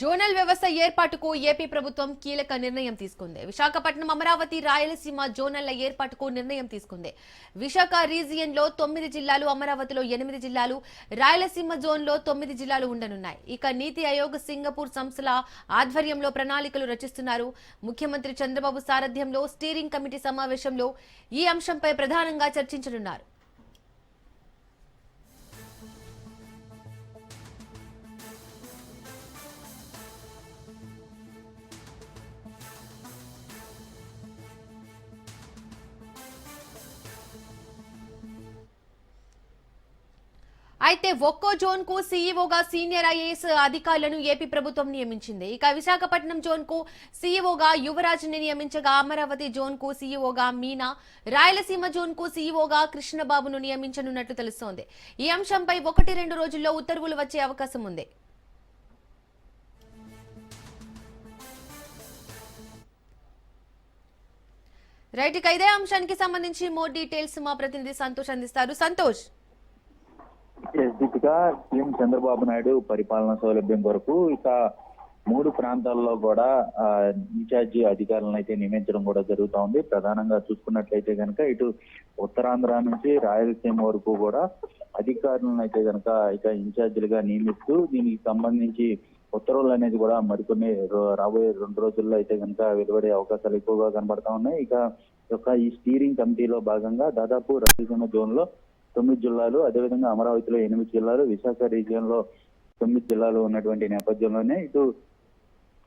Zonal వ్యవస్థ ఏర్పాటుకు AP ప్రభుత్వం కీలక నిర్ణయం తీసుకుంది. విశాఖపట్నం అమరావతి రాయలసీమ జోనల్ల ఏర్పాటుకు నిర్ణయం తీసుకుంది. విశాఖ రీజియన్లో తొమ్మిది జిల్లాలు అమరావతిలో ఎనిమిది జిల్లాలు రాయలసీమ జోన్లో తొమ్మిది జిల్లాలు ఉండనున్నాయి. ఇక నీతి ఆయోగ్ సింగపూర్ సంస్థల ఆధ్వర్యంలో ప్రణాళికలు రచిస్తున్నారు. ముఖ్యమంత్రి చంద్రబాబు సారథ్యంలో స్టీరింగ్ కమిటీ సమావేశంలో ఈ అంశంపై ప్రధానంగా చర్చించనున్నారు. అయితే ఒక్కో జోన్కు సీఈఓగా సీనియర్ ఐఏఎస్ అధికారులను ఏపీ ప్రభుత్వం నియమించింది. ఇక విశాఖపట్నం జోన్కు సీఈఓగా యువరాజ్ని నియమించగా అమరావతి జోన్కు సీఈఓగా మీనా రాయలసీమ జోన్కు సీఈఓగా కృష్ణబాబును నియమించనున్నట్లు తెలుస్తోంది. ఈ అంశంపై ఒకటి రెండు రోజుల్లో ఉత్తర్వులు వచ్చే అవకాశం ఉంది. రైట్ ఇక ఇదే అంశానికి సంబంధించి మోర్ డీటెయిల్స్ మా ప్రతినిధి సంతోష్ అందిస్తారు. సంతోష్. గా సీఎం చంద్రబాబు నాయుడు పరిపాలన సౌలభ్యం కొరకు ఇక మూడు ప్రాంతాల్లో కూడా ఇన్ఛార్జి అధికారులను అయితే నియమించడం కూడా జరుగుతా ఉంది. ప్రధానంగా చూసుకున్నట్లయితే కనుక ఇటు ఉత్తరాంధ్ర నుంచి రాయలసీమ వరకు కూడా అధికారులను అయితే కనుక ఇక ఇన్ఛార్జీలుగా నియమిస్తూ దీనికి సంబంధించి ఉత్తర్వులు అనేది కూడా మరికొన్ని రో- రాబోయే రెండు రోజుల్లో అయితే కనుక వెలువడే అవకాశాలు ఎక్కువగా కనబడతా ఉన్నాయి. ఇక యొక్క ఈ స్టీరింగ్ కమిటీలో భాగంగా దాదాపు రాయలసీమ జోన్లో తొమ్మిది జిల్లాలు అదేవిధంగా అమరావతిలో ఎనిమిది జిల్లాలు విశాఖ రీజియన్లో తొమ్మిది జిల్లాలు ఉన్నటువంటి నేపథ్యంలోనే ఇటు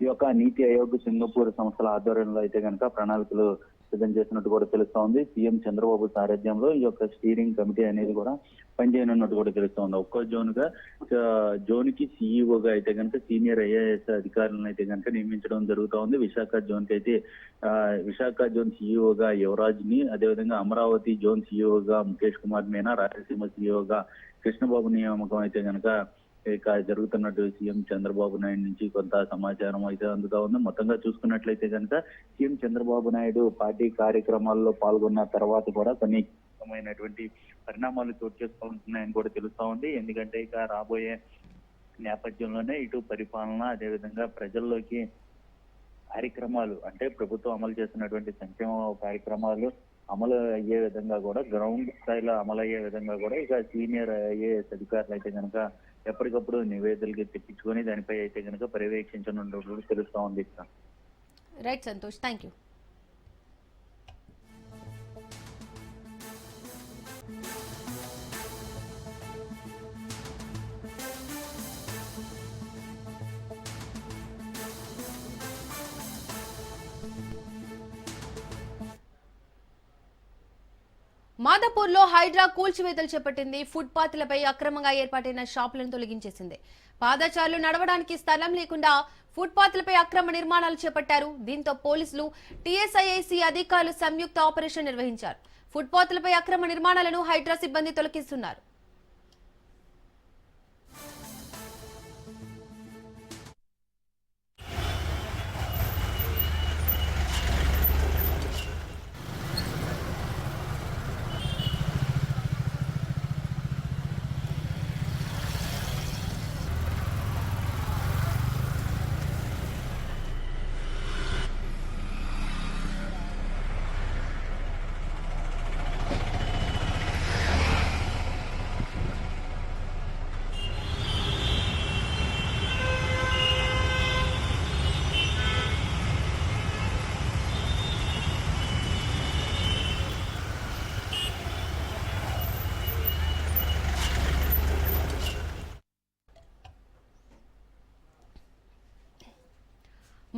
ఈ యొక్క నీతి ఆయోగ్ సింగపూర్ సంస్థల ఆధ్వర్యంలో అయితే కనుక ప్రణాళికలు సిద్ధం చేసినట్టు కూడా తెలుస్తోంది. సీఎం చంద్రబాబు సారథ్యంలో ఈ యొక్క స్టీరింగ్ కమిటీ అనేది కూడా పనిచేయనున్నట్టు కూడా తెలుస్తోంది. ఒక్కో జోన్గా జోన్కి సీఈఓగా అయితే కనుక సీనియర్ ఐఏఎస్ అధికారులను అయితే కనుక నియమించడం జరుగుతూ ఉంది విశాఖ జోన్కి అయితే ఆ, విశాఖ జోన్ సీఈఓగా యువరాజ్ని అదేవిధంగా అమరావతి జోన్ సీఈఓగా ముఖేష్ కుమార్ మీనా రాయలసీమ సీఈఓగా కృష్ణబాబు నియామకం అయితే కనుక ఇక జరుగుతున్నట్టు సీఎం చంద్రబాబు నాయుడు నుంచి కొంత సమాచారం అయితే అందుతా ఉంది. మొత్తంగా చూసుకున్నట్లయితే కనుక సీఎం చంద్రబాబు నాయుడు పార్టీ కార్యక్రమాల్లో పాల్గొన్న తర్వాత కూడా కొన్ని కీలకమైనటువంటి పరిణామాలు చోటు చేసుకుంటున్నాయని కూడా తెలుస్తా ఉంది. ఎందుకంటే ఇక రాబోయే నేపథ్యంలోనే ఇటు పరిపాలన అదేవిధంగా ప్రజల్లోకి కార్యక్రమాలు అంటే ప్రభుత్వం అమలు చేస్తున్నటువంటి సంక్షేమ కార్యక్రమాలు అమలు అయ్యే విధంగా కూడా గ్రౌండ్ స్థాయిలో అమలు అయ్యే విధంగా కూడా ఇక సీనియర్ ఐఏఎస్ అధికారులు అయితే కనుక ఎప్పటికప్పుడు నివేదికలు తెప్పించుకొని దానిపై అయితే కనుక పర్యవేక్షించనున్నట్లు తెలుస్తా ఉంది రైట్ సంతోష్. థ్యాంక్ యూ మాదాపూర్లో హైడ్రా కూల్చివేతలు చేపట్టింది ఫుట్పాత్లపై అక్రమంగా ఏర్పాటైన షాపులను తొలగించేసింది. పాదచారులు నడవడానికి స్థలం లేకుండా ఫుట్పాత్లపై అక్రమ నిర్మాణాలు చేపట్టారు. దీంతో పోలీసులు టీఎస్ఐఐసి అధికారులు సంయుక్త ఆపరేషన్ నిర్వహించారు. ఫుట్పాత్లపై అక్రమ నిర్మాణాలను హైడ్రా సిబ్బంది తొలగిస్తున్నారు.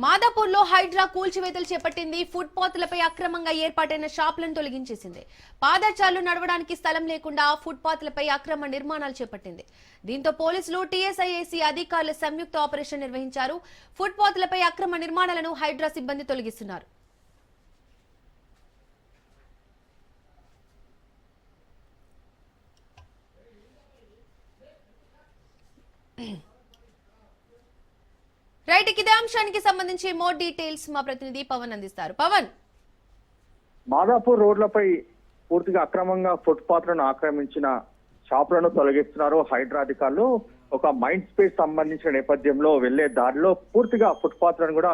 మాదాపూర్లో హైడ్రా కూల్చివేతలు చేపట్టింది. ఫుట్పాత్లపై అక్రమంగా ఏర్పాటైన షాపులను తొలగించేసింది. పాదచారులు నడవడానికి స్థలం లేకుండా ఫుట్పాత్లపై అక్రమ నిర్మాణాలు చేపట్టింది. దీంతో పోలీసులు టీఎస్ఐఏసీ అధికారులు సంయుక్త ఆపరేషన్ నిర్వహించారు. ఫుట్పాత్లపై అక్రమ నిర్మాణాలను హైడ్రా సిబ్బంది తొలగిస్తున్నారు. రైట్ ఇదే అంశానికి సంబంధించి మోర్ డీటెయిల్స్ మా ప్రతినిధి పవన్ అందిస్తారు. పవన్. మాదాపూర్ రోడ్లపై పూర్తిగా అక్రమంగా ఫుట్పాత్లను ఆక్రమించిన షాపులను తొలగిస్తున్నారు హైడ్రా అధికారులు. ఒక మైండ్ స్పేస్ సంబంధించిన నేపథ్యంలో వెళ్ళే దారిలో పూర్తిగా ఫుట్పాత్లను కూడా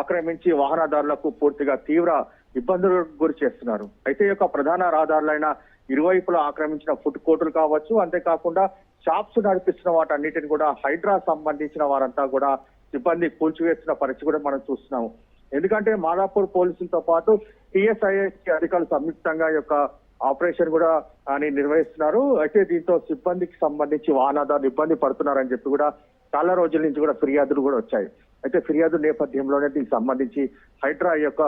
ఆక్రమించి వాహనదారులకు పూర్తిగా తీవ్ర ఇబ్బందులకు గురి చేస్తున్నారు. అయితే యొక్క ప్రధాన రహదారులైన ఇరువైపులా ఆక్రమించిన ఫుడ్ కోర్టులు కావచ్చు అంతేకాకుండా షాప్స్ నడిపిస్తున్న వాటన్నిటిని కూడా హైడ్రా సంబంధించిన వారంతా కూడా సిబ్బంది కూల్చివేస్తున్న పరిస్థితి కూడా మనం చూస్తున్నాము. ఎందుకంటే మాదాపూర్ పోలీసులతో పాటు టిఎస్ఐఎస్ అధికారులు సంయుక్తంగా యొక్క ఆపరేషన్ కూడా అని నిర్వహిస్తున్నారు. అయితే దీంతో సిబ్బందికి సంబంధించి వాహనదారులు ఇబ్బంది పడుతున్నారని చెప్పి కూడా చాలా రోజుల నుంచి కూడా ఫిర్యాదులు కూడా వచ్చాయి. అయితే ఫిర్యాదు నేపథ్యంలోనే దీనికి సంబంధించి హైడ్రా యొక్క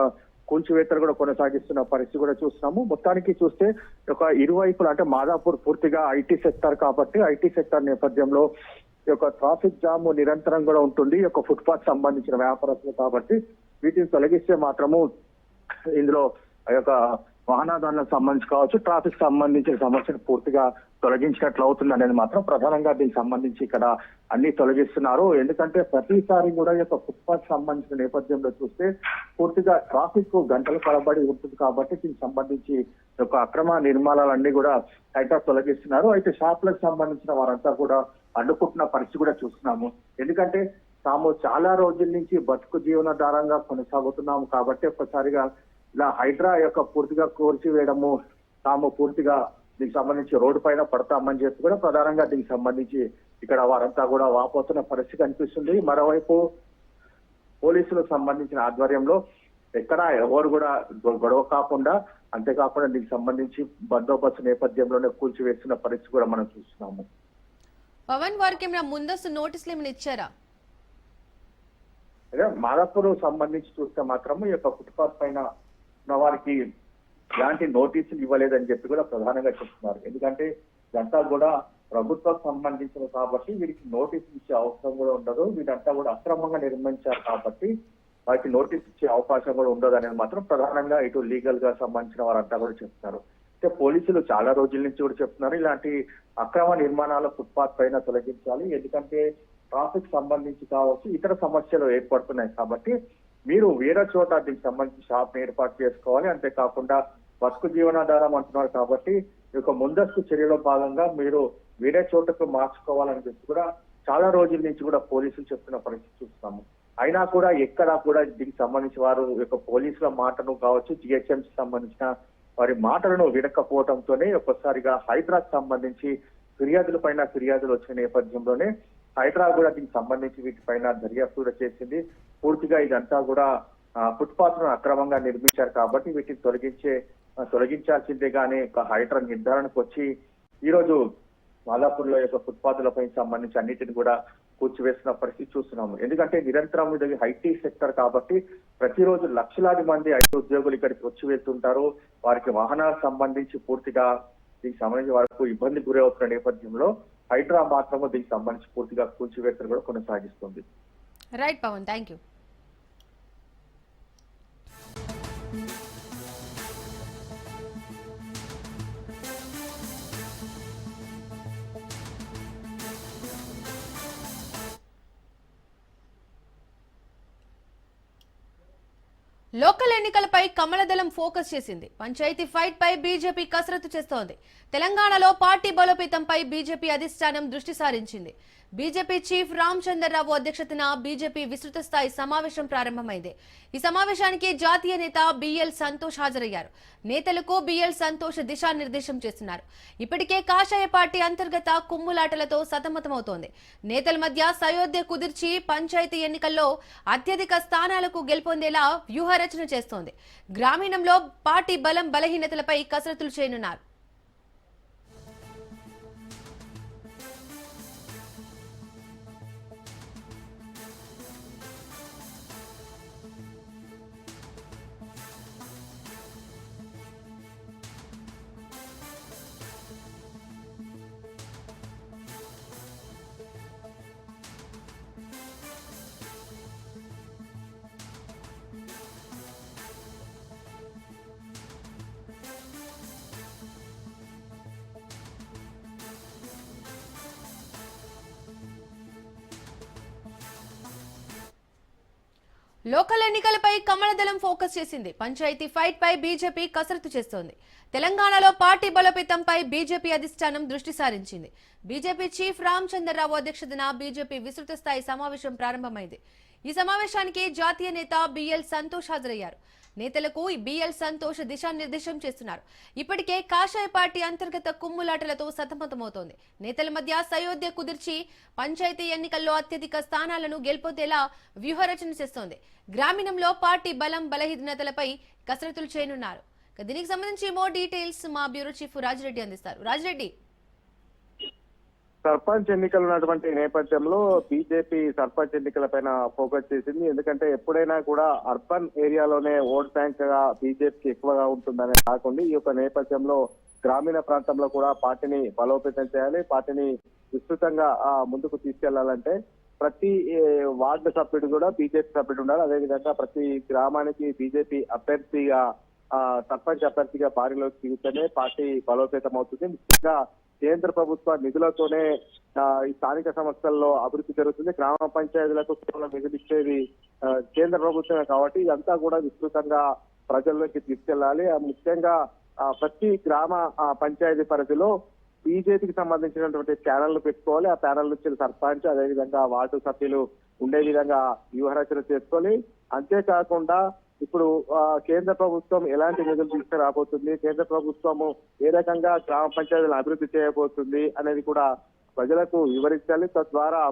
కూల్చివేతలు కూడా కొనసాగిస్తున్న పరిస్థితి కూడా చూస్తున్నాము. మొత్తానికి చూస్తే ఒక ఇరువైపులు అంటే మాదాపూర్ పూర్తిగా ఐటీ సెక్టర్ కాబట్టి ఐటీ సెక్టర్ నేపథ్యంలో యొక్క ట్రాఫిక్ జామ్ నిరంతరం కూడా ఉంటుంది. ఈ యొక్క ఫుట్పాత్ సంబంధించిన వ్యాపారస్తులు కాబట్టి వీటిని తొలగిస్తే మాత్రము ఇందులో ఆ యొక్క వాహనాదారులకు సంబంధించి కావచ్చు ట్రాఫిక్ సంబంధించిన సమస్యను పూర్తిగా తొలగించినట్లు అవుతుంది అనేది మాత్రం ప్రధానంగా దీనికి సంబంధించి ఇక్కడ అన్ని తొలగిస్తున్నారు. ఎందుకంటే ప్రతిసారి కూడా ఈ యొక్క ఫుట్పాత్ సంబంధించిన నేపథ్యంలో చూస్తే పూర్తిగా ట్రాఫిక్ గంటలు పడబడి ఉంటుంది కాబట్టి దీనికి సంబంధించి యొక్క అక్రమ నిర్మాణాలన్నీ కూడా అయితే తొలగిస్తున్నారు. అయితే షాపులకు సంబంధించిన వారంతా కూడా అడ్డుకుంటున్న పరిస్థితి కూడా చూస్తున్నాము. ఎందుకంటే తాము చాలా రోజుల నుంచి బతుకు జీవనాధారంగా కొనసాగుతున్నాము కాబట్టి ఒక్కసారిగా ఇలా హైడ్రా యొక్క పూర్తిగా కూర్చివేయడము తాము పూర్తిగా దీనికి సంబంధించి రోడ్డు పైన పడతామని చెప్పి కూడా ప్రధానంగా దీనికి సంబంధించి ఇక్కడ వారంతా కూడా వాపోతున్న పరిస్థితి కనిపిస్తుంది. మరోవైపు పోలీసులకు సంబంధించిన ఆధ్వర్యంలో ఎక్కడ ఎవరు కూడా గొడవ కాకుండా అంతేకాకుండా దీనికి సంబంధించి బందోబస్తు నేపథ్యంలోనే కూల్చివేస్తున్న పరిస్థితి కూడా మనం చూస్తున్నాము. పవన్ వారికి ఏమైనా ముందస్తు నోటీసులు ఏమైనా ఇచ్చారా? అదే మాదాపూర్ సంబంధించి చూస్తే మాత్రం ఈ యొక్క ఫుట్పాత్ పైన వారికి ఎలాంటి నోటీసులు ఇవ్వలేదని చెప్పి కూడా ప్రధానంగా చెప్తున్నారు. ఎందుకంటే ఇదంతా కూడా ప్రభుత్వం సంబంధించిన కాబట్టి వీరికి నోటీసులు ఇచ్చే అవసరం కూడా ఉండదు. వీరంతా కూడా అక్రమంగా నిర్మించారు కాబట్టి వారికి నోటీస్ ఇచ్చే అవకాశం కూడా ఉండదు అనేది మాత్రం ప్రధానంగా ఇటు లీగల్గా సంబంధించిన వారంతా కూడా చెప్తున్నారు అయితే పోలీసులు చాలా రోజుల నుంచి కూడా చెప్తున్నారు ఇలాంటి అక్రమ నిర్మాణాల ఫుట్పాత్ పైన తొలగించాలి. ఎందుకంటే ట్రాఫిక్ సంబంధించి కావచ్చు ఇతర సమస్యలు ఏర్పడుతున్నాయి కాబట్టి మీరు వేరే చోట దీనికి సంబంధించి షాప్ ఏర్పాటు చేసుకోవాలి. అంతేకాకుండా బతుకు జీవనాధారం అంటున్నారు కాబట్టి ఈ యొక్క ముందస్తు చర్యలో భాగంగా మీరు వేరే చోటకు మార్చుకోవాలని చెప్పి కూడా చాలా రోజుల నుంచి కూడా పోలీసులు చెప్తున్న పరిస్థితి చూస్తున్నాము. అయినా కూడా ఎక్కడా కూడా దీనికి సంబంధించి వారు ఈ యొక్క పోలీసుల మాటను కావచ్చు జిహెచ్ఎంసీ సంబంధించిన వారి మాటలను వినకపోవడంతోనే ఒక్కసారిగా హైదరాబాద్ సంబంధించి ఫిర్యాదుల పైన ఫిర్యాదులు వచ్చిన నేపథ్యంలోనే హైదరాబాద్ కూడా దీనికి సంబంధించి వీటిపైన దర్యాప్తు కూడా చేసింది. పూర్తిగా ఇదంతా కూడా ఫుట్పాత్ను అక్రమంగా నిర్మించారు కాబట్టి వీటిని తొలగించే ఆ, తొలగించాల్సిందే ఒక హైడ్రా నిర్ధారణకు వచ్చి ఈ రోజు మాదాపూర్లో యొక్క ఫుట్పాత్లపై సంబంధించి అన్నిటిని కూడా కూర్చివేస్తున్న పరిస్థితి చూస్తున్నాము. ఎందుకంటే నిరంతరం ఇది ఐటీ సెక్టర్ కాబట్టి ప్రతిరోజు లక్షలాది మంది ఐటీ ఉద్యోగులు ఇక్కడికి వచ్చి వెళ్తుంటారు. వారికి వాహనాలకు సంబంధించి పూర్తిగా దీనికి సంబంధించి వరకు ఇబ్బంది గురవుతున్న నేపథ్యంలో హైడ్రా మాత్రము దీనికి సంబంధించి పూర్తిగా కూల్చివేతలు కూడా కొనసాగిస్తుంది. Right Pawan thank you local ఎన్నికలపై కమలదళం ఫోకస్ చేసింది. పంచాయతీ ఫైట్ పై బీజేపీ కసరత్తు చేస్తోంది. తెలంగాణలో పార్టీ బలోపేతంపై బీజేపీ అధిష్టానం దృష్టి సారించింది. బీజేపీ చీఫ్ రామచంద్రరావు అధ్యక్షతన బీజేపీ విస్తృత స్థాయి సమావేశం ప్రారంభమైంది. ఈ సమావేశానికి జాతీయ నేత బిఎల్ సంతోష్ హాజరయ్యారు. నేతలకు బిఎల్ సంతోష్ దిశానిర్దేశం చేస్తున్నారు. ఇప్పటికే కాషాయ పార్టీ అంతర్గత కుమ్ములాటలతో సతమతమవుతోంది. నేతల మధ్య సయోధ్య కుదిర్చి పంచాయతీ ఎన్నికల్లో అత్యధిక స్థానాలకు గెలుపొందేలా వ్యూహరచన చేస్తోంది. గ్రామీణంలో పార్టీ బలం బలహీనతలపై కసరత్తులు చేయనున్నారు. లోకల్ ఎన్నికలపై కమలదళం ఫోకస్ చేసింది. పంచాయతీ ఫైట్ పై బీజేపీ కసరత్తు చేస్తోంది. తెలంగాణలో పార్టీ బలోపేతంపై బీజేపీ అధిష్టానం దృష్టి సారించింది. బీజేపీ చీఫ్ రామచంద్రరావు అధ్యక్షతన బీజేపీ విస్తృత స్థాయి సమావేశం ప్రారంభమైంది. ఈ సమావేశానికి జాతీయ నేత బిఎల్ సంతోష్ హాజరయ్యారు. నేతలకు బిఎల్ సంతోష్ దిశానిర్దేశం చేస్తున్నారు. ఇప్పటికే కాషాయ పార్టీ అంతర్గత కుమ్ములాటలతో సతమతమవుతోంది. నేతల మధ్య సయోధ్య కుదిర్చి పంచాయతీ ఎన్నికల్లో అత్యధిక స్థానాలను గెలుపొందేలా వ్యూహరచన చేస్తోంది. గ్రామీణంలో పార్టీ బలం బలహీనతలపై కసరత్తులు చేయనున్నారు. దీనికి సంబంధించి మో డీటెయిల్స్ మా బ్యూరో చీఫ్ రాజిరెడ్డి అందిస్తారు. రాజిరెడ్డి సర్పంచ్ ఎన్నికలు ఉన్నటువంటి నేపథ్యంలో బీజేపీ సర్పంచ్ ఎన్నికల పైన ఫోకస్ చేసింది. ఎందుకంటే ఎప్పుడైనా కూడా అర్బన్ ఏరియాలోనే ఓట్ బ్యాంక్గా బీజేపీకి ఎక్కువగా ఉంటుందనే కాకుండా ఈ యొక్క నేపథ్యంలో గ్రామీణ ప్రాంతంలో కూడా పార్టీని బలోపేతం చేయాలి. పార్టీని విస్తృతంగా ముందుకు తీసుకెళ్ళాలంటే ప్రతి వార్డు సభ్యుడు కూడా బీజేపీ సభ్యుడు ఉండాలి. అదేవిధంగా ప్రతి గ్రామానికి బీజేపీ అభ్యర్థిగా సర్పంచ్ అభ్యర్థిగా బారిలోకి దిగుతూనే పార్టీ బలోపేతం అవుతుంది ముఖ్యంగా కేంద్ర ప్రభుత్వ నిధులతోనే ఈ స్థానిక సంస్థల్లో అభివృద్ధి జరుగుతుంది. గ్రామ పంచాయతీలకు కేవలం నిధులు ఇచ్చేది కేంద్ర ప్రభుత్వమే కాబట్టి ఇదంతా కూడా విస్తృతంగా ప్రజల్లోకి తీసుకెళ్ళాలి ముఖ్యంగా ఆ, ప్రతి గ్రామ ఆ, పంచాయతీ పరిధిలో బీజేపీకి సంబంధించినటువంటి ప్యానెల్లు పెట్టుకోవాలి. ఆ ప్యానెల్ నుంచి సర్పంచ్ అదేవిధంగా వార్డు సభ్యులు ఉండే విధంగా వ్యూహరచన చేసుకోవాలి అంతేకాకుండా ఇప్పుడు కేంద్ర ప్రభుత్వం ఎలాంటి నిధులు తీసుకురాబోతుంది? కేంద్ర ప్రభుత్వము ఏ రకంగా గ్రామ పంచాయతీలను అభివృద్ధి చేయబోతుంది అనేది కూడా ప్రజలకు వివరించాలి. తద్వారా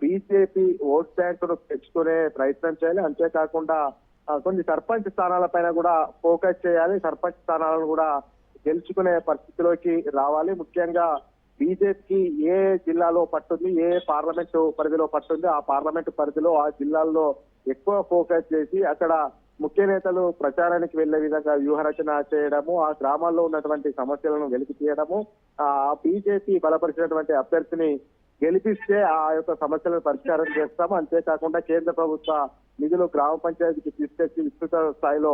బీజేపీ ఓట్ బ్యాంకును పెంచుకునే ప్రయత్నం చేయాలి. అంతేకాకుండా కొన్ని సర్పంచ్ స్థానాలపైన కూడా ఫోకస్ చేయాలి. సర్పంచ్ స్థానాలను కూడా గెలుచుకునే పరిస్థితిలోకి రావాలి. ముఖ్యంగా బీజేపీకి ఏ జిల్లాలో పట్టుంది ఏ పార్లమెంటు పరిధిలో పట్టుంది ఆ పార్లమెంటు పరిధిలో ఆ జిల్లాల్లో ఎక్కువ ఫోకస్ చేసి అక్కడ ముఖ్య నేతలు ప్రచారానికి వెళ్ళే విధంగా వ్యూహరచన చేయడము ఆ గ్రామాల్లో ఉన్నటువంటి సమస్యలను వెలికి తీయడము ఆ బీజేపీ బలపరిచినటువంటి అభ్యర్థిని గెలిపిస్తే ఆ యొక్క సమస్యలను పరిష్కారం చేస్తాము. అంతేకాకుండా కేంద్ర ప్రభుత్వ నిధులు గ్రామ పంచాయతీకి తీసుకొచ్చి విస్తృత స్థాయిలో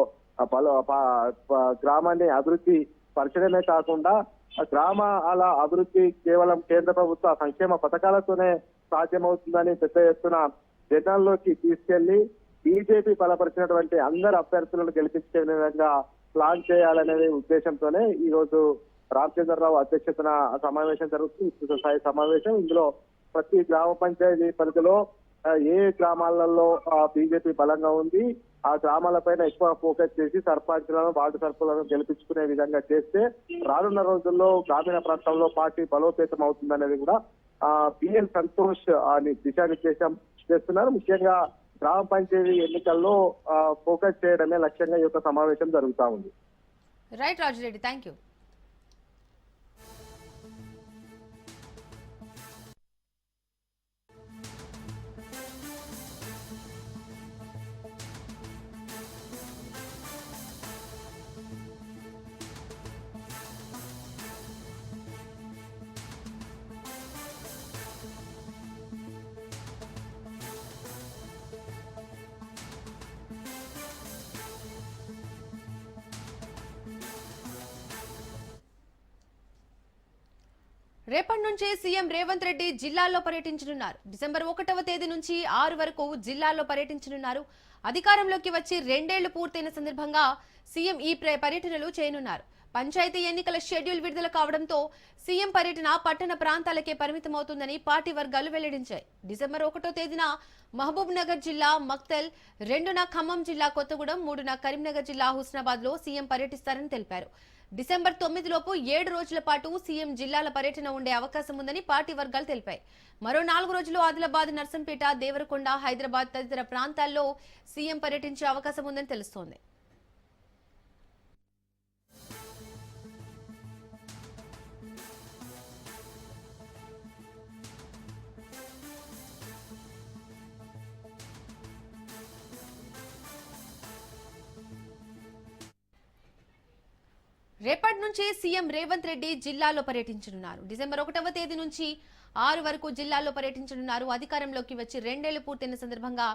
పలు బల గ్రామాన్ని అభివృద్ధి పరచడమే కాకుండా ఆ గ్రామాల అభివృద్ధి కేవలం కేంద్ర ప్రభుత్వ సంక్షేమ పథకాలతోనే సాధ్యమవుతుందని పెద్ద ఎత్తున జనాల్లోకి తీసుకెళ్ళి బీజేపీ బలపరిచినటువంటి అందరు అభ్యర్థులను గెలిపించే విధంగా ప్లాన్ చేయాలనే ఉద్దేశంతోనే ఈ రోజు రామచంద్రరావు అధ్యక్షతన సమావేశం జరుగుతుంది. విస్తృత స్థాయి సమావేశం. ఇందులో ప్రతి గ్రామ పంచాయతీ పరిధిలో ఏ గ్రామాలలో బీజేపీ బలంగా ఉంది ఆ గ్రామాలపైన ఎక్కువ ఫోకస్ చేసి సర్పంచ్లను వార్డు సర్పంచులను గెలిపించుకునే విధంగా చేస్తే రానున్న రోజుల్లో గ్రామీణ ప్రాంతంలో పార్టీ బలోపేతం అవుతుందనేది కూడా బిఎల్ సంతోష్ అని దిశానిర్దేశం చేస్తున్నారు. ముఖ్యంగా గ్రామ పంచాయతీ ఎన్నికల్లో ఫోకస్ చేయడమే లక్ష్యంగా ఈ యొక్క సమావేశం జరుగుతా ఉంది. రైట్ రాజిరెడ్డి థ్యాంక్ యూ రేపటి నుంచి సీఎం రేవంత్ రెడ్డి జిల్లాల్లో పర్యటించనున్నారు. డిసెంబర్ ఒకటవ తేదీ నుంచి ఆరు వరకు జిల్లాల్లో పర్యటించనున్నారు. అధికారంలోకి వచ్చి రెండేళ్ళు పూర్తయిన సందర్భంగా సీఎం ఈ పర్యటనలు చేయనున్నారు. పంచాయతీ ఎన్నికల షెడ్యూల్ విడుదల కావడంతో సీఎం పర్యటన పట్టణ ప్రాంతాలకే పరిమితమవుతుందని పార్టీ వర్గాలు వెల్లడించాయి. డిసెంబర్ ఒకటో తేదీన మహబూబ్ నగర్ జిల్లా మక్తల్ రెండున ఖమ్మం జిల్లా కొత్తగూడెం మూడున కరీంనగర్ జిల్లా హుస్నాబాద్లో సీఎం పర్యటిస్తారని తెలిపారు. డిసెంబర్ తొమ్మిది లోపు ఏడు రోజుల పాటు సీఎం జిల్లాల పర్యటన ఉండే అవకాశం ఉందని పార్టీ వర్గాలు తెలిపాయి. మరో నాలుగు రోజులు ఆదిలాబాద్ నర్సంపేట దేవరకొండ హైదరాబాద్ తదితర ప్రాంతాల్లో సీఎం పర్యటించే అవకాశం ఉందని తెలుస్తోంది. రేపటి నుంచి సీఎం రేవంత్ రెడ్డి జిల్లాలో పర్యటించనున్నారు. డిసెంబర్ ఒకటవ తేదీ నుంచి ఆరు వరకు జిల్లాల్లో పర్యటించనున్నారు. అధికారంలోకి వచ్చి రెండేళ్ళు పూర్తయిన సందర్భంగా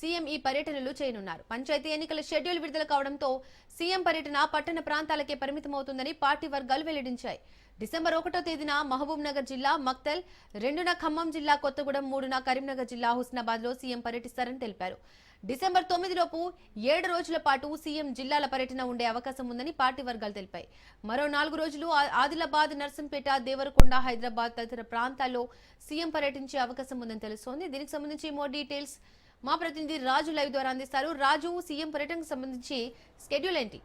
సీఎం ఈ పర్యటనలు చేయనున్నారు. పంచాయతీ ఎన్నికల షెడ్యూల్ విడుదల కావడంతో సీఎం పర్యటన పట్టణ ప్రాంతాలకే పరిమితమవుతుందని పార్టీ వర్గాలు వెల్లడించాయి. డిసెంబర్ ఒకటో తేదీన మహబూబ్ నగర్ జిల్లా మక్తల్ రెండున ఖమ్మం జిల్లా కొత్తగూడెం మూడున కరీంనగర్ జిల్లా హుస్నాబాద్లో సీఎం పర్యటిస్తారని తెలిపారు. డిసెంబర్ తొమ్మిదిలోపు ఏడు రోజుల పాటు సీఎం జిల్లాల పర్యటన ఉండే అవకాశం ఉందని పార్టీ వర్గాలు తెలిపాయి. మరో నాలుగు రోజులు ఆ- ఆదిలాబాద్ నర్సంపేట దేవరకొండ హైదరాబాద్ తదితర ప్రాంతాల్లో సీఎం పర్యటించే అవకాశం ఉందని తెలుస్తోంది. దీనికి సంబంధించి మోర్ డీటెయిల్స్ మా ప్రతినిధి రాజు లైవ్ ద్వారా అందిస్తారు. రాజు సీఎం పర్యటనకు సంబంధించి స్కెడ్యూల్ ఏంటి?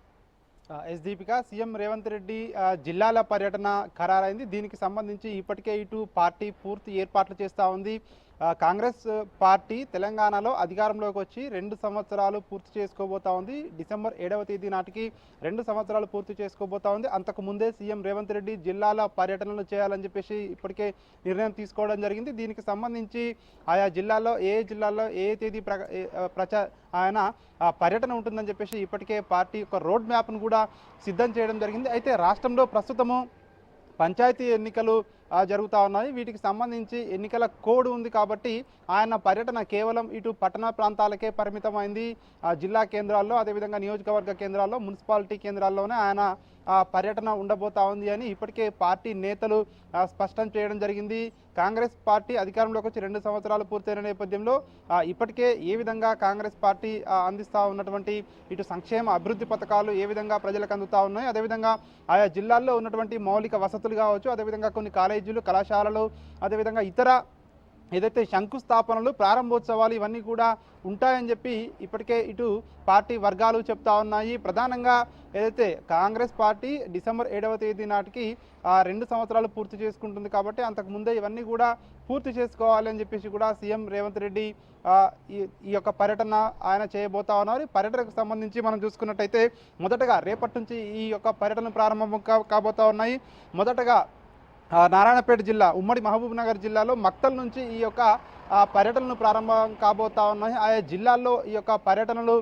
ఎస్ దీపిక సీఎం రేవంత్ రెడ్డి జిల్లాల పర్యటన ఖరారైంది. దీనికి సంబంధించి ఇప్పటికే ఇటు పార్టీ పూర్తి ఏర్పాట్లు చేస్తూ ఉంది. కాంగ్రెస్ పార్టీ తెలంగాణలో అధికారంలోకి వచ్చి రెండు సంవత్సరాలు పూర్తి చేసుకోబోతా ఉంది. డిసెంబర్ ఏడవ తేదీ నాటికి రెండు సంవత్సరాలు పూర్తి చేసుకోబోతా ఉంది. అంతకు ముందే సీఎం రేవంత్ రెడ్డి జిల్లాల పర్యటనలు చేయాలని చెప్పేసి ఇప్పటికే నిర్ణయం తీసుకోవడం జరిగింది. దీనికి సంబంధించి ఆయా జిల్లాల్లో ఏ జిల్లాలో జిల్లాల్లో ఏ ఏ తేదీ ప్ర ప్రచా ఆయన పర్యటన ఉంటుందని చెప్పేసి ఇప్పటికే పార్టీ యొక్క రోడ్ మ్యాప్ను కూడా సిద్ధం చేయడం జరిగింది. అయితే రాష్ట్రంలో ప్రస్తుతము పంచాయతీ ఎన్నికలు జరుగుతూ ఉన్నాయి. వీటికి సంబంధించి ఎన్నికల కోడ్ ఉంది కాబట్టి ఆయన పర్యటన కేవలం ఇటు పట్టణ ప్రాంతాలకే పరిమితమైంది. జిల్లా కేంద్రాల్లో అదేవిధంగా నియోజకవర్గ కేంద్రాల్లో మున్సిపాలిటీ కేంద్రాల్లోనే ఆయన పర్యటన ఉండబోతా ఉంది అని ఇప్పటికే పార్టీ నేతలు స్పష్టం చేయడం జరిగింది. కాంగ్రెస్ పార్టీ అధికారంలోకి వచ్చి రెండు సంవత్సరాలు పూర్తయిన నేపథ్యంలో ఇప్పటికే ఏ విధంగా కాంగ్రెస్ పార్టీ అందిస్తూ అందిస్తా ఉన్నటువంటి ఇటు సంక్షేమ అభివృద్ధి పథకాలు ఏ విధంగా ప్రజలకు అందుతా ఉన్నాయి అదేవిధంగా ఆయా జిల్లాల్లో ఉన్నటువంటి మౌలిక వసతులు కావచ్చు అదేవిధంగా కొన్ని కాలేజీలు కళాశాలలు అదేవిధంగా ఇతర ఏదైతే శంకుస్థాపనలు ప్రారంభోత్సవాలు ఇవన్నీ కూడా ఉంటాయని చెప్పి ఇప్పటికే ఇటు పార్టీ వర్గాలు చెప్తా ఉన్నాయి. ప్రధానంగా ఏదైతే కాంగ్రెస్ పార్టీ డిసెంబర్ ఏడవ తేదీ నాటికి రెండు సంవత్సరాలు పూర్తి చేసుకుంటుంది కాబట్టి అంతకు ముందే ఇవన్నీ కూడా పూర్తి చేసుకోవాలి అని చెప్పేసి కూడా సీఎం రేవంత్ రెడ్డి ఈ ఈ యొక్క పర్యటన ఆయన చేయబోతా ఉన్నారు. పర్యటనకు సంబంధించి మనం చూసుకున్నట్టయితే మొదటగా రేపటి నుంచి ఈ యొక్క పర్యటన ప్రారంభం కా- కాబోతా ఉన్నాయి. మొదటగా నారాయణపేట జిల్లా ఉమ్మడి మహబూబ్నగర్ జిల్లాలో మక్తల్ నుంచి ఈ యొక్క పర్యటనలు ప్రారంభం కాబోతా ఉన్నాయి. ఆయా జిల్లాల్లో ఈ యొక్క పర్యటనలు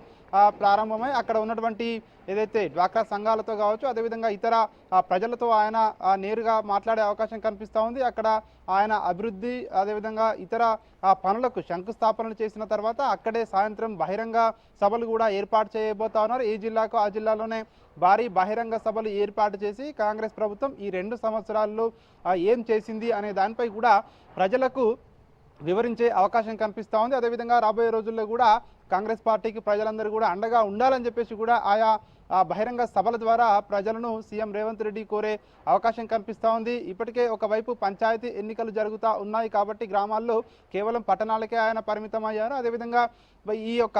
ప్రారంభమై అక్కడ ఉన్నటువంటి ఏదైతే డ్వాక్రా సంఘాలతో కావచ్చు అదేవిధంగా ఇతర ఆ, ప్రజలతో ఆయన నేరుగా మాట్లాడే అవకాశం కనిపిస్తూ ఉంది. అక్కడ ఆయన అభివృద్ధి అదేవిధంగా ఇతర ఆ, పనులకు శంకుస్థాపనలు చేసిన తర్వాత అక్కడే సాయంత్రం బహిరంగ సభలు కూడా ఏర్పాటు చేయబోతా ఉన్నారు. ఈ జిల్లాకు ఆ జిల్లాలోనే భారీ బహిరంగ సభలు ఏర్పాటు చేసి కాంగ్రెస్ ప్రభుత్వం ఈ రెండు సంవత్సరాల్లో ఏం చేసింది అనే దానిపై కూడా ప్రజలకు వివరించే అవకాశం కనిపిస్తూ ఉంది. అదేవిధంగా రాబోయే రోజుల్లో కూడా కాంగ్రెస్ పార్టీకి ప్రజలందరూ కూడా అండగా ఉండాలని చెప్పేసి కూడా ఆయా బహిరంగ సభల ద్వారా ప్రజలను సీఎం రేవంత్ రెడ్డి కోరే అవకాశం కనిపిస్తూ ఉంది. ఇప్పటికే ఒకవైపు పంచాయతీ ఎన్నికలు జరుగుతూ ఉన్నాయి కాబట్టి గ్రామాల్లో కేవలం పట్టణాలకే ఆయన పరిమితం అయ్యారు అదేవిధంగా ఈ యొక్క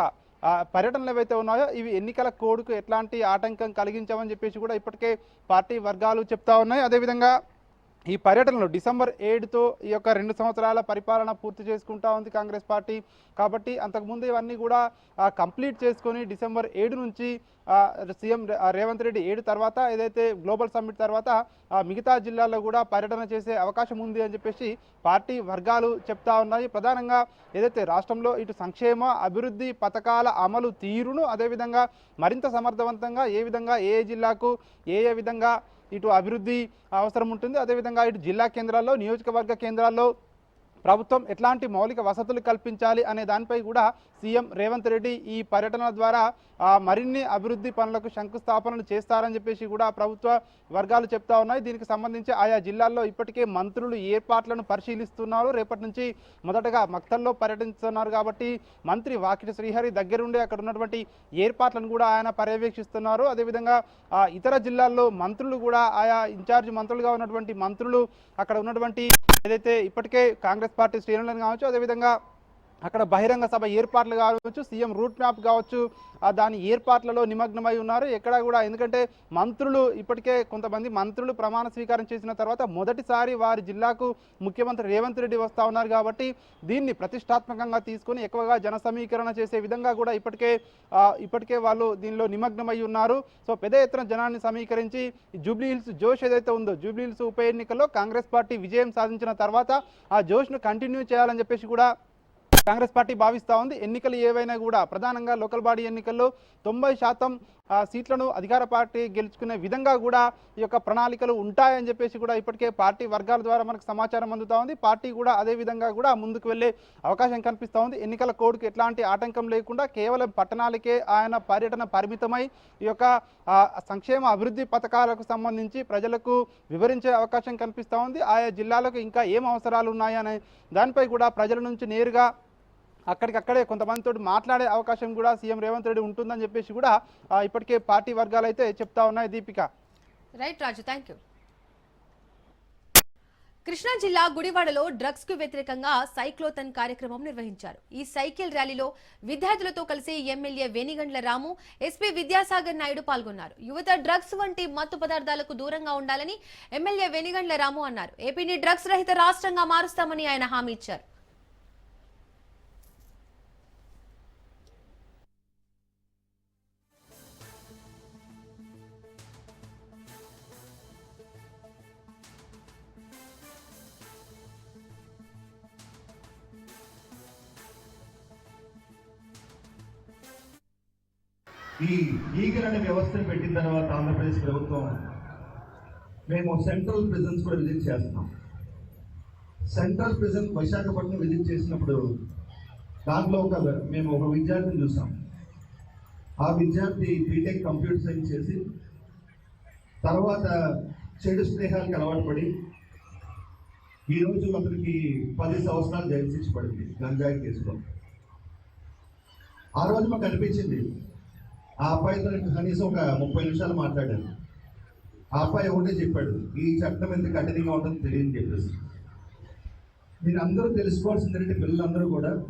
పర్యటనలు ఏవైతే ఉన్నాయో ఇవి ఎన్నికల కోడ్కు ఎట్లాంటి ఆటంకం కలిగించవని చెప్పేసి కూడా ఇప్పటికే పార్టీ వర్గాలు చెప్తా ఉన్నాయి. అదేవిధంగా ఈ పర్యటనలో డిసెంబర్ ఏడుతో ఈ యొక్క రెండు సంవత్సరాల పరిపాలన పూర్తి చేసుకుంటా ఉంది కాంగ్రెస్ పార్టీ. కాబట్టి అంతకుముందు ఇవన్నీ కూడా కంప్లీట్ చేసుకొని డిసెంబర్ ఏడు నుంచి సీఎం రేవంత్ రెడ్డి ఏడు తర్వాత ఏదైతే గ్లోబల్ సమ్మిట్ తర్వాత మిగతా జిల్లాల్లో కూడా పర్యటన చేసే అవకాశం ఉంది అని చెప్పేసి పార్టీ వర్గాలు చెప్తా ఉన్నాయి. ప్రధానంగా ఏదైతే రాష్ట్రంలో ఇటు సంక్షేమ అభివృద్ధి పథకాల అమలు తీరును అదేవిధంగా మరింత సమర్థవంతంగా ఏ విధంగా ఏ జిల్లాకు ఏ ఏ విధంగా ఇటు అభివృద్ధి అవసరం ఉంటుంది. అదేవిధంగా ఇటు జిల్లా కేంద్రాల్లో నియోజకవర్గ కేంద్రాల్లో ప్రభుత్వం ఎట్లాంటి మౌలిక వసతులు కల్పించాలి అనే దానిపై కూడా సీఎం రేవంత్ రెడ్డి ఈ పర్యటన ద్వారా మరిన్ని అభివృద్ధి పనులకు శంకుస్థాపనలు చేస్తారని చెప్పేసి కూడా ప్రభుత్వ వర్గాలు చెప్తా ఉన్నాయి. దీనికి సంబంధించి ఆయా జిల్లాల్లో ఇప్పటికే మంత్రులు ఏర్పాట్లను పరిశీలిస్తున్నారు. రేపటి నుంచి మొదటగా మక్తల్లో పర్యటిస్తున్నారు కాబట్టి మంత్రి వాకిటి శ్రీహరి దగ్గరుండి అక్కడ ఉన్నటువంటి ఏర్పాట్లను కూడా ఆయన పర్యవేక్షిస్తున్నారు. అదేవిధంగా ఇతర జిల్లాల్లో మంత్రులు కూడా ఆయా ఇన్ఛార్జ్ మంత్రులుగా ఉన్నటువంటి మంత్రులు అక్కడ ఉన్నటువంటి ఏదైతే ఇప్పటికే కాంగ్రెస్ పార్టీ శ్రేణులను కావచ్చు అదేవిధంగా అక్కడ బహిరంగ సభ ఏర్పాట్లు కావచ్చు సీఎం రూట్ మ్యాప్ కావచ్చు ఆ దాని ఏర్పాట్లలో నిమగ్నమై ఉన్నారు. ఎక్కడ కూడా ఎందుకంటే మంత్రులు ఇప్పటికే కొంతమంది మంత్రులు ప్రమాణ స్వీకారం చేసిన తర్వాత మొదటిసారి వారి జిల్లాకు ముఖ్యమంత్రి రేవంత్ రెడ్డి వస్తూ ఉన్నారు కాబట్టి దీన్ని ప్రతిష్టాత్మకంగా తీసుకొని ఎక్కువగా జన సమీకరణ చేసే విధంగా కూడా ఇప్పటికే ఇప్పటికే వాళ్ళు దీనిలో నిమగ్నమై ఉన్నారు. సో పెద్ద ఎత్తున జనాన్ని సమీకరించి ఈ జూబ్లీ హిల్స్ జోష్ ఏదైతే ఉందో జూబ్లీ హిల్స్ ఉప ఎన్నికల్లో కాంగ్రెస్ పార్టీ విజయం సాధించిన తర్వాత ఆ జోష్ను కంటిన్యూ చేయాలని చెప్పేసి కూడా కాంగ్రెస్ పార్టీ భావిస్తూ ఉంది. ఎన్నికలు ఏవైనా కూడా ప్రధానంగా లోకల్ బాడీ ఎన్నికల్లో తొంభై శాతం సీట్లను అధికార పార్టీ గెలుచుకునే విధంగా కూడా ఈ యొక్క ప్రణాళికలు ఉంటాయని చెప్పేసి కూడా ఇప్పటికే పార్టీ వర్గాల ద్వారా మనకు సమాచారం అందుతూ ఉంది. పార్టీ కూడా అదే విధంగా కూడా ముందుకు వెళ్ళే అవకాశం కనిపిస్తూ ఉంది. ఎన్నికల కోడ్కు ఎట్లాంటి ఆటంకం లేకుండా కేవలం పట్టణాలకే ఆయన పర్యటన పరిమితమై ఈ యొక్క సంక్షేమ అభివృద్ధి పథకాలకు సంబంధించి ప్రజలకు వివరించే అవకాశం కనిపిస్తూ ఉంది. ఆయా జిల్లాలకు ఇంకా ఏం అవసరాలు ఉన్నాయనే దానిపై కూడా ప్రజల నుంచి నేరుగా అక్కడికక్కడే కొంతమందితో మాట్లాడే అవకాశం కూడా సీఎం రేవంత్ రెడ్డి ఉంటుందని చెప్పేసి కూడా ఇప్పటికే పార్టీ వర్గాలు అయితే చెప్తా ఉన్నాయి Deepika. Right Raju thank you. Krishna జిల్లా గుడివాడలో డ్రగ్స్కు వ్యతిరేకంగా సైక్లోతన్ కార్యక్రమం నిర్వహించారు. ఈ సైకిల్ ర్యాలీలో విద్యార్థులతో కలిసి ఎమ్మెల్యే వేణిగండ్ల రాము ఎస్పీ విద్యాసాగర్ నాయుడు పాల్గొన్నారు. యువత డ్రగ్స్ వంటి మత్తు పదార్థాలకు దూరంగా ఉండాలని ఎమ్మెల్యే వేణిగండ్ల రాము అన్నారు. ఏపీని డ్రగ్స్ రహిత రాష్ట్రంగా మారుస్తామని ఆయన హామీ ఇచ్చారు. ఈ ఈగర్ అనే వ్యవస్థను పెట్టిన తర్వాత ఆంధ్రప్రదేశ్ ప్రభుత్వం మేము సెంట్రల్ ప్రిజన్స్ కూడా విజిట్ చేస్తున్నాం. సెంట్రల్ ప్రిజన్ విశాఖపట్నం విజిట్ చేసినప్పుడు దాంట్లో ఒక మేము ఒక విద్యార్థిని చూసాం. ఆ విద్యార్థి బీటెక్ కంప్యూటర్ సైన్స్ చేసి తర్వాత చెడు స్నేహాలకు అలవాటు పడి ఈరోజు అతనికి పది సంవత్సరాలు జైలు శిక్ష పడింది. గంజాయి కేసులో. ఆ రోజు మాకు అనిపించింది ఆ అబ్బాయితో నేను కనీసం ఒక ముప్పై నిమిషాలు మాట్లాడాను. ఆ అబ్బాయి ఒకటే చెప్పాడు ఈ చట్టం ఎంత కఠినంగా ఉంటుందో తెలియని చెప్పేసి. మీరు అందరూ తెలుసుకోవాల్సింది ఏంటంటే పిల్లలందరూ కూడా?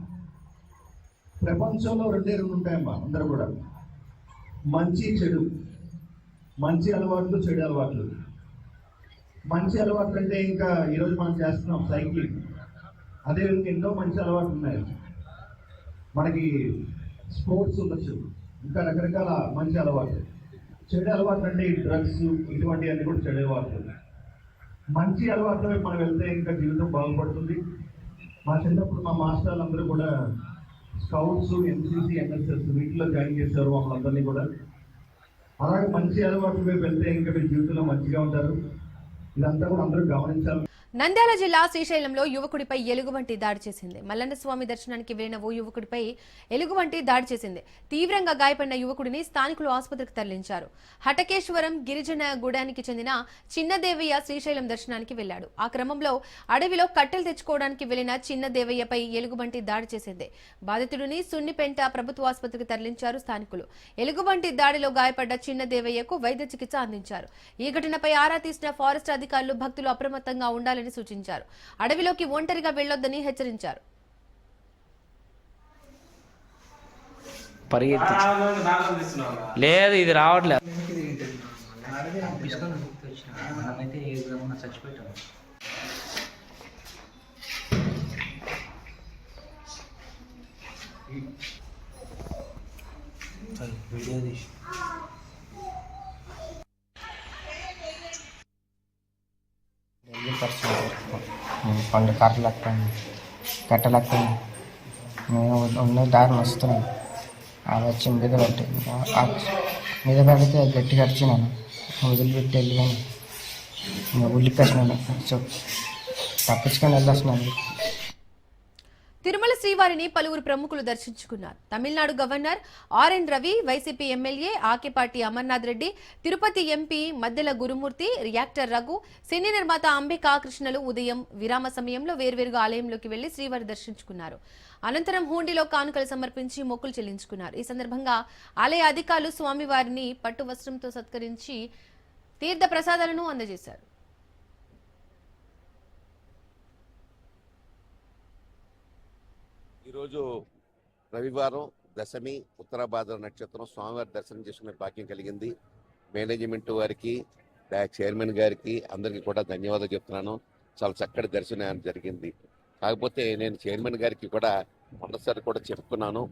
ప్రపంచంలో రెండే రెండు ఉంటాయమ్మా అందరూ కూడా. మంచి చెడు. మంచి అలవాట్లు చెడు అలవాట్లు. మంచి అలవాట్లు అంటే ఇంకా ఈరోజు మనం చేస్తున్నాం సైక్లింగ్. అదేవిధంగా ఎన్నో మంచి అలవాట్లు ఉన్నాయి. మనకి స్పోర్ట్స్ ఉండొచ్చు. ఇంకా రకరకాల మంచి అలవాట్లు. చెడు అలవాట్లు అంటే ఈ డ్రగ్స్ ఇటువంటివన్నీ కూడా చెడు అలవాట్లు. మంచి అలవాట్లు మనం వెళ్తే ఇంకా జీవితం బాగుపడుతుంది. మా చిన్నప్పుడు మా మాస్టర్లు అందరూ కూడా స్కౌట్స్ ఎన్సీసీ ఎన్ఎస్ఎస్ వీటిలో జాయిన్ చేశారు మమ్మల్ని అందరినీ కూడా. అలాగే మంచి అలవాట్లు వైపు వెళ్తే ఇంకా మీ జీవితంలో మంచిగా ఉంటారు. ఇదంతా కూడా అందరూ గమనించాలి. నంద్యాల జిల్లా శ్రీశైలంలో యువకుడిపై ఎలుగుబంటి దాడి చేసింది. మల్లన్న స్వామి దర్శనానికి వెళ్ళిన ఓ యువకుడిపై ఎలుగుబంటి దాడి చేసింది. తీవ్రంగా గాయపడిన యువకుడిని స్థానికులు ఆసుపత్రికి తరలించారు. హటకేశ్వరం గిరిజన గూడానికి చెందిన చిన్నదేవయ్య శ్రీశైలం దర్శనానికి వెళ్ళాడు ఆ క్రమంలో అడవిలో కట్టెలు తెచ్చుకోవడానికి వెళ్ళిన చిన్నదేవయ్యపై ఎలుగుబంటి దాడి చేసింది. బాధితుడిని సున్నిపెంట ప్రభుత్వ ఆసుపత్రికి తరలించారు స్థానికులు. ఎలుగుబంటి దాడిలో గాయపడ్డ చిన్నదేవయ్యకు వైద్య చికిత్స అందించారు. ఈ ఘటనపై ఆరా తీసిన ఫారెస్ట్ అధికారులు భక్తులు అప్రమత్తంగా ఉండాలి ఉండాలని సూచించారు. అడవిలోకి ఒంటరిగా వెళ్ళొద్దని హెచ్చరించారు. పరిగెత్తి. లేదు ఇది రావట్లేదు. వీడియో తీసి. ఇది పర్సన్ పండు కట్టలు కట్టలెక్కండి మేము ఉన్న దారి వస్తున్నాం అవి వచ్చి మీద పెట్టి మీద పడితే గట్టి అరిచినాను వదిలిపెట్టి వెళ్ళి కానీ ఉల్లిపేసినాను సో తప్పించుకొని వెళ్ళొస్తున్నాను. తిరుమల శ్రీవారిని పలువురు ప్రముఖులు దర్శించుకున్నారు. Tamil Nadu governor RN Ravi YCP MLA Akepati Amarnath Reddy Tirupati MP Maddela Gurumurthy reactor Raghu cine నిర్మాత అంబికా కృష్ణలు ఉదయం విరామ సమయంలో వేర్వేరుగా ఆలయంలోకి వెళ్ళి శ్రీవారి దర్శించుకున్నారు. అనంతరం హూండీలో కానుకలు సమర్పించి మొక్కులు చెల్లించుకున్నారు. ఈ సందర్భంగా ఆలయ అధికారులు స్వామివారిని పట్టు వస్త్రంతో సత్కరించి తీర్థ ప్రసాదాలను అందజేశారు. ఈరోజు రవివారం దశమి ఉత్తరాభాద్ర నక్షత్రం స్వామివారి దర్శనం చేసుకునే భాగ్యం కలిగింది. మేనేజ్మెంట్ వారికి చైర్మన్ గారికి అందరికీ కూడా ధన్యవాదాలు చెప్తున్నాను. చాలా చక్కటి దర్శనం జరిగింది. కాకపోతే నేను చైర్మన్ గారికి కూడా మొదటిసారి కూడా చెప్పుకున్నాను.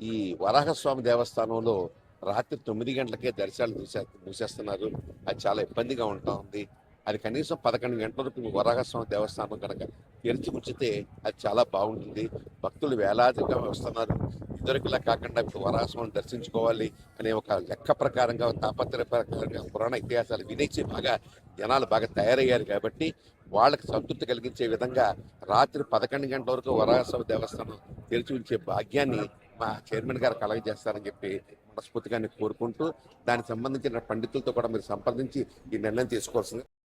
ఈ వరాహస్వామి దేవస్థానంలో రాత్రి తొమ్మిది గంటలకే దర్శనాలు మూసే మూసేస్తున్నారు. అది చాలా ఇబ్బందిగా ఉంటా ఉంది. అది కనీసం పదకొండు గంటల వరకు వరాహస్వామి దేవస్థానం కనుక తెరిచి ఉంచితే అది చాలా బాగుంటుంది. భక్తులు వేలాదిగా వస్తున్నారు. ఇద్దరికిలా కాకుండా ఇప్పుడు వరాహస్వామిని దర్శించుకోవాలి అనే ఒక లెక్క ప్రకారంగా తాపత్ర ప్రకారంగా పురాణ ఇతిహాసాలు వినేసి బాగా జనాలు బాగా తయారయ్యారు కాబట్టి వాళ్ళకి సంతృప్తి కలిగించే విధంగా రాత్రి పదకొండు గంటల వరకు వరాహస్వామి దేవస్థానం తెరిచి ఉంచే భాగ్యాన్ని మా చైర్మన్ గారు కలగజేస్తారని చెప్పి మనస్ఫూర్తిగా కోరుకుంటూ దానికి సంబంధించిన పండితులతో కూడా మీరు సంప్రదించి ఈ నిర్ణయం తీసుకోవాల్సింది.